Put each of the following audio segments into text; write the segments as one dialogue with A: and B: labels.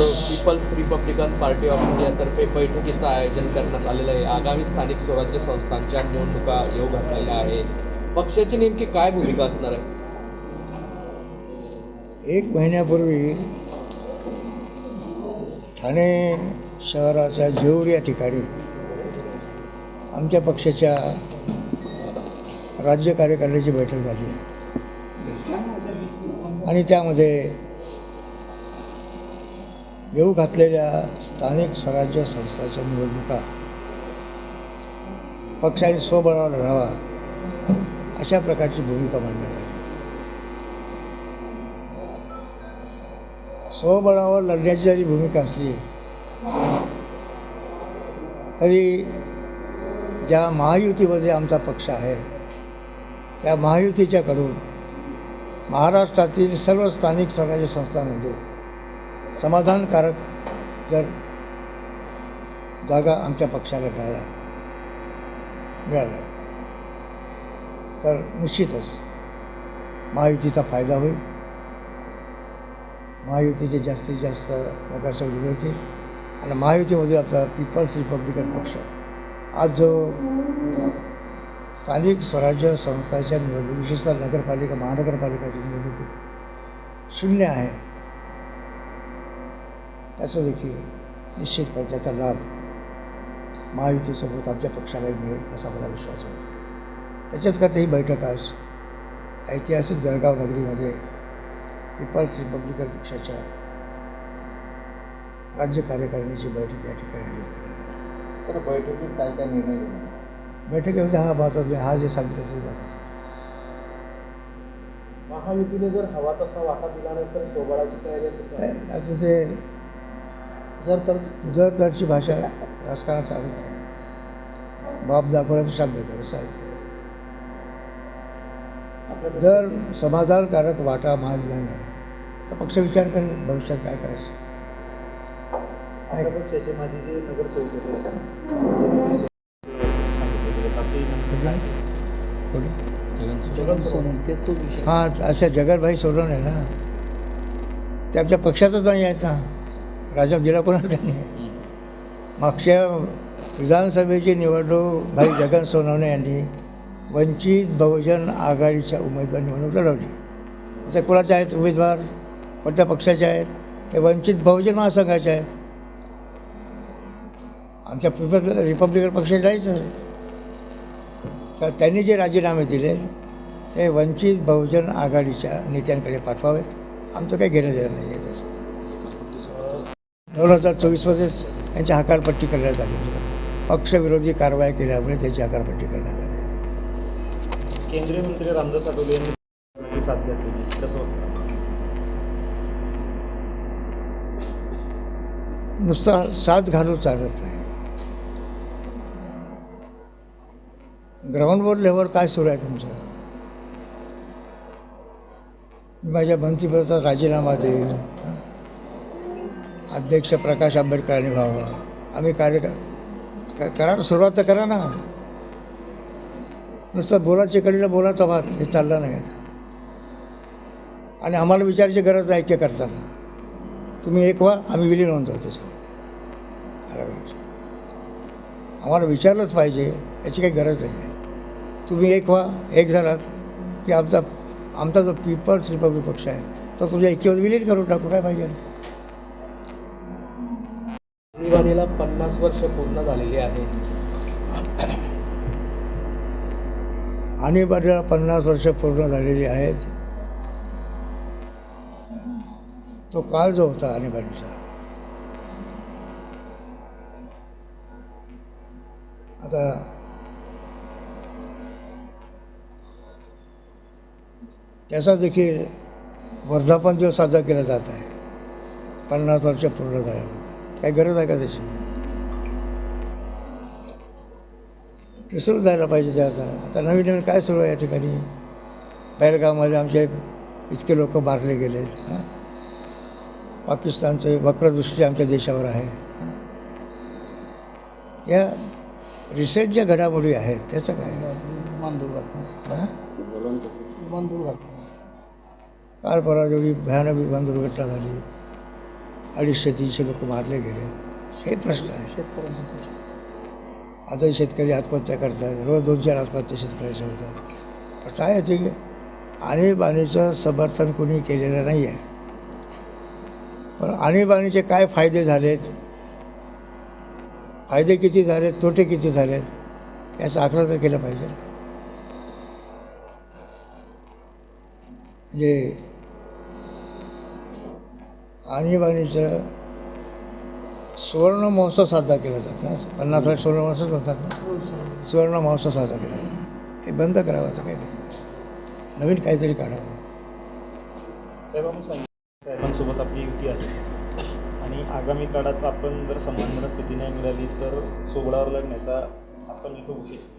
A: People's republican party of इंडियातर्फे बैठकीचं आयोजन करण्यात आलेलं आहे. आगामी स्थानिक स्वराज्य संस्थांच्या निवडणुका येऊ घातलेल्या आहे पक्षाची नेमकी काय भूमिका असणार आहे?
B: एक महिन्यापूर्वी ठाणे शहराच्या जेऊर या ठिकाणी आमच्या पक्षाच्या राज्य कार्यकारिणीची बैठक झाली आहे. आणि त्यामध्ये येऊ घातलेल्या स्थानिक स्वराज्य संस्थाच्या निवडणुका. पक्षाने स्वबळावर लढावा. अशा प्रकारची भूमिका मांडण्यात आली. स्वबळावर लढण्याची जरी भूमिका असली तरी ज्या महायुतीमध्ये आमचा पक्ष आहे त्या महायुतीच्याकडून महाराष्ट्रातील सर्व स्थानिक स्वराज्य संस्थांमध्ये समाधानकारक जर जागा आमच्या पक्षाला मिळाल्या मिळाल्या तर निश्चितच महायुतीचा फायदा होईल. महायुतीचे जास्तीत जास्त नगरसेवक मिळतील आणि महायुतीमध्ये आता पीपल्स रिपब्लिकन पक्ष. आज जो स्थानिक स्वराज्य संस्थांच्या निवडणूक विशेषतः नगरपालिका महानगरपालिकाची निवडणुकी शून्य आहे. त्याचं देखील निश्चितपणे त्याचा लाभ महायुतीसोबत आमच्या पक्षालाही मिळेल असा मला विश्वास वाटतो त्याच्याचकरता ही बैठक आज ऐतिहासिक जळगाव नगरीमध्ये पीपल्स रिपब्लिकन पक्षाच्या राज्य कार्यकारिणीची बैठक या ठिकाणी आयोजित आली.
C: सर बैठकीत काय काय निर्णय?
B: बैठकीमध्ये हा महत्त्वाचा हा जे सांगितलं ते महत्वाचं
A: महायुतीने जर हवा तसा वाटा दिला नाही तर सोबळाची तयारी असेल
B: आता ते जर तर जर तरची भाषा राजकारणात चालू आहे बाप दाखवण्याचं तर कर असं आहे. जर समाधानकारक वाटा माल नाही तर पक्ष विचार करेल भविष्यात काय करायचं?
A: काय?
B: हां अच्छा जगरभाई सोडवणे ना. ते आमच्या पक्षातच नाही यायचा राजीनामा राजा दिला कोणाला त्यांनी मागच्या विधानसभेची निवडणूक भाई जगन सोनवणे यांनी वंचित बहुजन आघाडीच्या उमेदवार निवडणूक लढवली. ते कोणाचे आहेत उमेदवार? कोणत्या पक्षाचे आहेत? ते वंचित बहुजन महासंघाचे आहेत. आमच्या रिपब्लिक रिपब्लिकन पक्षाचे नाहीच तर त्यांनी जे राजीनामे दिले ते वंचित बहुजन आघाडीच्या नेत्यांकडे पाठवावेत. आमचं काही घेणं देणं नाही आहे तसं. दोन हजार चोवीसमध्येच त्यांची हकालपट्टी करण्यात आली. पक्षविरोधी कारवाई केल्यामुळे त्याची हकालपट्टी करण्यात आली.
A: केंद्रीय मंत्री रामदास आठवले यांनी साथ कसं
B: नुसता साथ घालून चालत नाही. ग्राउंडवर लेवल काय सुरू आहे तुमचं? मी माझ्या मंत्रिपदाचा राजीनामा देईन? अध्यक्ष प्रकाश आंबेडकरांनी व्हावं. आम्ही कार्य करा सुरुवात तर करा ना. नुसतं बोलाची कडीनं बोलाचा भात. हे चाललं नाही आता. आणि आम्हाला विचारायची गरज नाही ऐक्य करताना. तुम्ही एक व्हा आम्ही विलीन होऊन जाऊ त्याच्यामध्ये. आम्हाला विचारलंच पाहिजे याची काही गरज नाही आहे. तुम्ही एक व्हा एक झालात की आमचा आमचा जो पीपल्स रिपब्लिक पक्ष आहे तो तुमच्या ऐक्यामध्ये विलीन करून टाकू काय पाहिजे?
A: दिवाळीला पन्नास वर्ष पूर्ण झालेली आहे
B: आणीबाणीला पन्नास वर्ष पूर्ण झालेली आहेत. तो काळ जो होता आणीबाणीचा आता त्याचा देखील वर्धापन दिवस साजरा केला जात आहे. पन्नास वर्ष पूर्ण झाल्यानंतर. काही गरज आहे का त्याची? विसरून जायला पाहिजे ते आता. आता नवीन नवीन काय सुरू आहे या ठिकाणी? पहिलगावमध्ये आमचे इतके लोक मारले गेले. हां? पाकिस्तानचे वक्रदृष्टी आमच्या देशावर आहे. या रिसेंट ज्या घडामोडी आहेत त्याचं काय? हां? काल परवा जेवढी भयानक दुर्घटना झाली. अडीचशे तीनशे लोक मारले गेले. हे प्रश्न आहे.
D: शेतकऱ्यांचा
B: आजही शेतकरी आत्महत्या करतात. रोज दोन चार आत्महत्या शेतकऱ्याच्या होतात. पण काय येते की आणीबाणीचं समर्थन कोणी केलेलं नाही आहे पण आणीबाणीचे काय फायदे झालेत? फायदे किती झालेत? तोटे किती झालेत? याचा आकडा तर केला पाहिजे. म्हणजे आणीबाणीचं सुवर्ण महोत्सव साजरा केला जात ना. पन्नास वर्ष सुवर्ण महोत्सव म्हणतात ना. सुवर्ण महोत्सव साजरा केला जातो. हे बंद करावं आता काही नाही नवीन काहीतरी काढावं.
E: साहेबांनी सांगितलं साहेबांसोबत आपली युती आहे. आणि आगामी काळात आपण जर समांतर स्थिती नाही मिळाली तर सोबळावर लढण्याचा आपण इथं उशीर.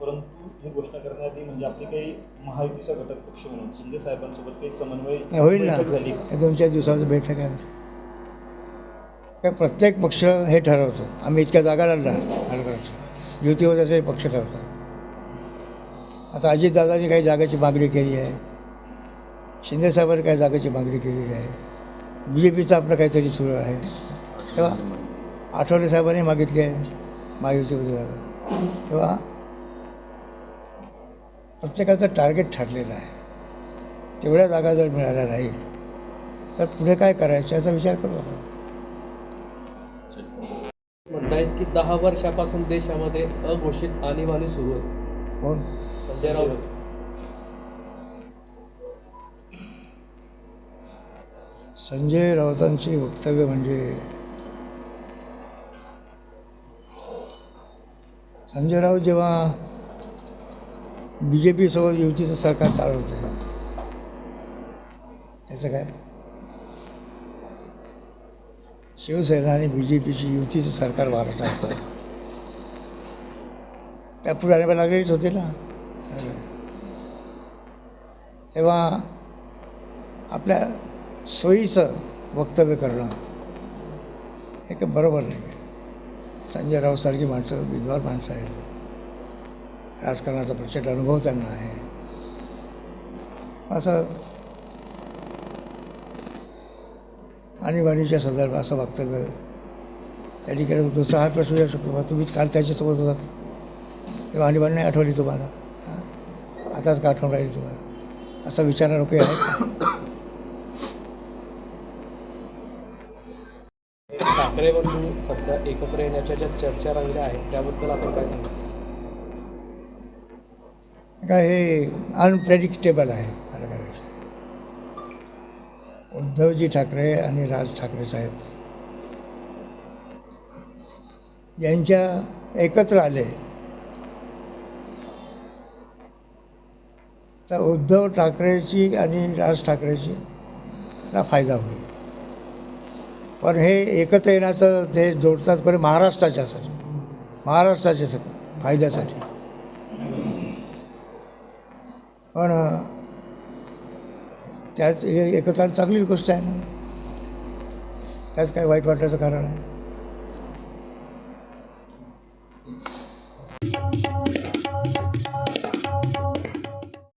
E: परंतु ही घोषणा करण्याआधी म्हणजे आपली काही महायुतीचा घटक पक्ष म्हणून शिंदे साहेबांसोबत काही समन्वय
B: होईल ना.
E: बैठक झाली.
B: दोन चार दिवसाचं बैठक आहे. काय प्रत्येक पक्ष हे ठरवतो. आम्ही इतक्या जागा लढणार युतीवर काही पक्ष ठरवतात आता अजितदादांनी काही जागेची मागणी केली आहे. शिंदेसाहेबांनी काही जागेची मागणी केलेली आहे. बी जे पीचं आपलं काहीतरी सुरू आहे. तेव्हा आठवले साहेबांनी मागितली आहे. महायुतीमध्ये जागा. तेव्हा प्रत्येकाचं टार्गेट ठरलेलं आहे. तेवढ्या जागा जर मिळाल्या नाहीत तर पुढे काय करायचं याचा विचार करू आपण.
A: म्हणतायत की दहा वर्षापासून देशामध्ये अघोषित आणीबाणी सुरू आहे.
B: कोण?
A: संजय राऊत.
B: संजय राऊतांची वक्तव्य म्हणजे संजय राऊत जेव्हा बी जे पीसोबत युतीचं सरकार चालवतं त्याचं काय? शिवसेना आणि बी जे पीची युतीचं सरकार महाराष्ट्रात होतं. त्या पण लागलेलीच होते ना. तेव्हा आपल्या सोयीचं वक्तव्य करणं हे काही बरोबर नाही. आहे संजय रावसारखी माणसं विद्वान माणसं आहेत. राजकारणाचा प्रचंड अनुभव त्यांना आहे. असं आणीबाणीच्या संदर्भात असं वक्तव्य त्यांनी केलं होतं. दुसरा प्रश्न येऊ शकतो तुम्ही काल त्याच्यासोबत होतात. तेव्हा आणीबाणी नाही आठवली तुम्हाला. हां? आताच का आठवण राहिली तुम्हाला. असा विचारणारे लोक आहेत
A: ठाकरे बंधू सध्या एकत्र येण्याच्या ज्या चर्चा राहिल्या आहेत त्याबद्दल आपण काय सांगतो
B: का हे अनप्रेडिक्टेबल आहे. मला उद्धवजी ठाकरे आणि राज ठाकरे साहेब. यांच्या एकत्र आले. तर उद्धव ठाकरेची आणि राज ठाकरेची ला फायदा होईल. पण हे एकत्र येण्याचं ते जोडतात पण महाराष्ट्राच्यासाठी महाराष्ट्राच्या सग फायद्यासाठी. पण त्यात हे एकत्र चांगलीच गोष्ट आहे ना. त्यात काय वाईट वाटायचं कारण आहे.